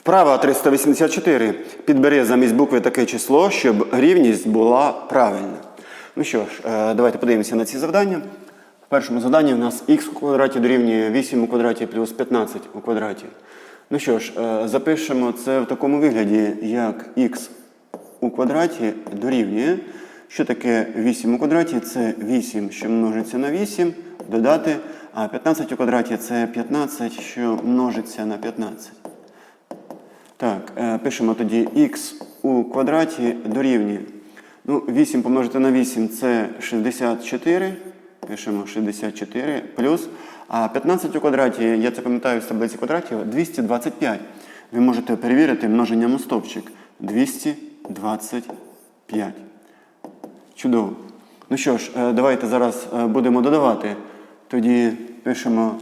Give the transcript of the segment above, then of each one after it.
Вправа 384. Підбери замість букви таке число, щоб рівність була правильна. Ну що ж, е, давайте подивимося на ці завдання. В першому завданні у нас х у квадраті дорівнює 8 у квадраті плюс 15 у квадраті. Ну що ж, е, запишемо це в такому вигляді, як х у квадраті дорівнює. Що таке 8 у квадраті? Це 8, що множиться на 8, додати, а 15 у квадраті це 15, що множиться на 15. Так, е, пишемо тоді х у квадраті дорівнює. Ну, 8 помножити на 8 це 64. Пишемо 64 плюс. А 15 у квадраті, я це пам'ятаю з таблиці квадратів, 225. Ви можете перевірити множенням у стовпчик. 225. Чудово. Ну що ж, е, давайте зараз е, будемо додавати. Тоді пишемо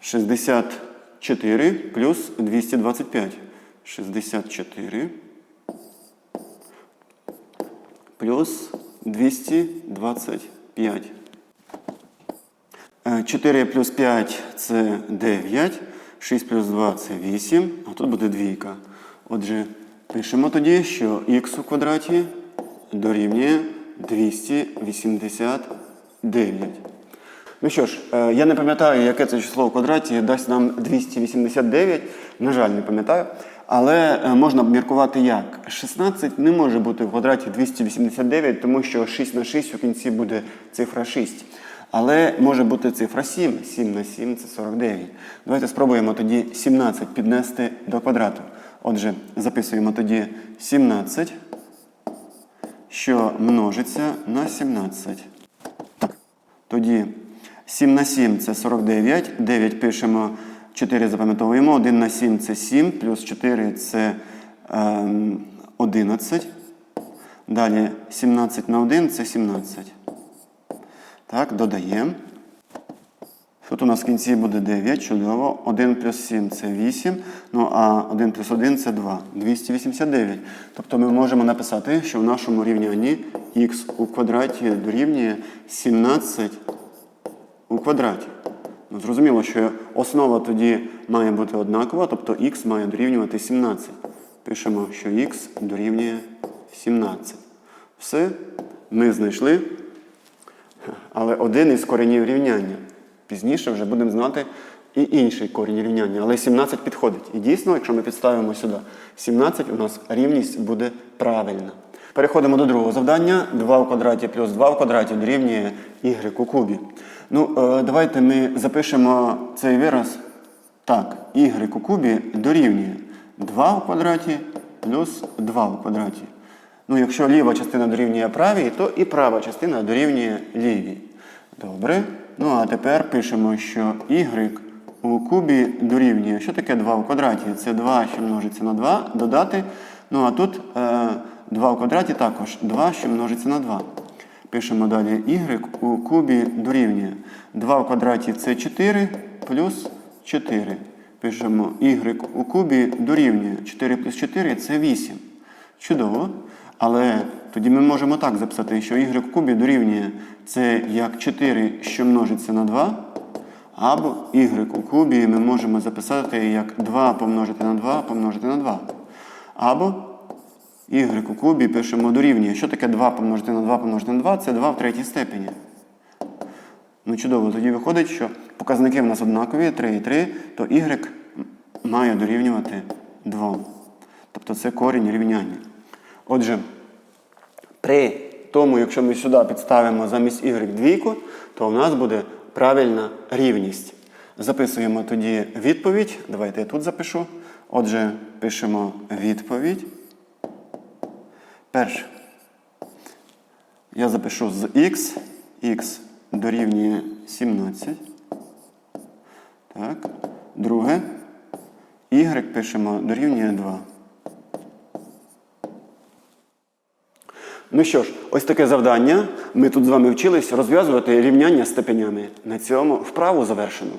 64 плюс 225. 64 плюс 225. Е, 4 плюс 5 це 9. 6 плюс 2 це 8, а тут буде двійка. Отже, пишемо тоді, що х у квадраті дорівнює 289. Ну що ж, е, я не пам'ятаю, яке це число в квадраті дасть нам 289. На жаль, не пам'ятаю. Але е, можна обміркувати як. 16 не може бути в квадраті 289, тому що 6 на 6 у кінці буде цифра 6. Але може бути цифра 7. 7 на 7 це 49. Давайте спробуємо тоді 17 піднести до квадрату. Отже, записуємо тоді 17, що множиться на 17. Так. Тоді 7 на 7 це 49. 9 пишемо, 4 запам'ятовуємо. 1 на 7 це 7, плюс 4 це ем, 11. Далі 17 на 1 це 17. Так, додаємо. Тут у нас в кінці буде 9, чудово. 1 плюс 7 це 8. Ну а 1 плюс 1 це 2. 289. Тобто ми можемо написати, що в нашому рівнянні х у квадраті дорівнює 17 у квадраті. Зрозуміло, що основа тоді має бути однакова, тобто х має дорівнювати 17. Пишемо, що х дорівнює 17. Все, ми знайшли. Але один із коренів рівняння. Пізніше вже будемо знати і інший корінь рівняння. Але 17 підходить. І дійсно, якщо ми підставимо сюди 17, у нас рівність буде правильна. Переходимо до другого завдання. 2 в квадраті плюс 2 в квадраті дорівнює y у кубі. Ну, е, давайте ми запишемо цей вираз. Так, y у кубі дорівнює 2 в квадраті плюс 2 в квадраті. Ну, якщо ліва частина дорівнює правій, то і права частина дорівнює лівій. Добре. Ну а тепер пишемо, що y у кубі дорівнює. Що таке 2 в квадраті? Це 2, що множиться на 2, додати. Ну а тут е, 2 в квадраті також 2, що множиться на 2. Пишемо далі y у кубі дорівнює. 2 в квадраті це 4 плюс 4. Пишемо y у кубі дорівнює. 4 плюс 4 це 8. Чудово. Але тоді ми можемо так записати, що y в кубі дорівнює це як 4, що множиться на 2. Або y у кубі ми можемо записати як 2 помножити на 2 помножити на 2. Або y у кубі пишемо дорівнює. Що таке 2 помножити на 2 помножити на 2? Це 2 в третій степені. Ну чудово, тоді виходить, що показники в нас однакові, 3 і 3, то y має дорівнювати 2. Тобто це корінь рівняння. Отже, при тому, якщо ми сюди підставимо замість y двійку, то у нас буде правильна рівність. Записуємо тоді відповідь. Давайте я тут запишу. Отже, пишемо відповідь. Перше. Я запишу з x. x дорівнює 17. Так. Друге. Y пишемо дорівнює 2. Ну що ж, ось таке завдання. Ми тут з вами вчились розв'язувати рівняння степенями. На цьому вправу завершено.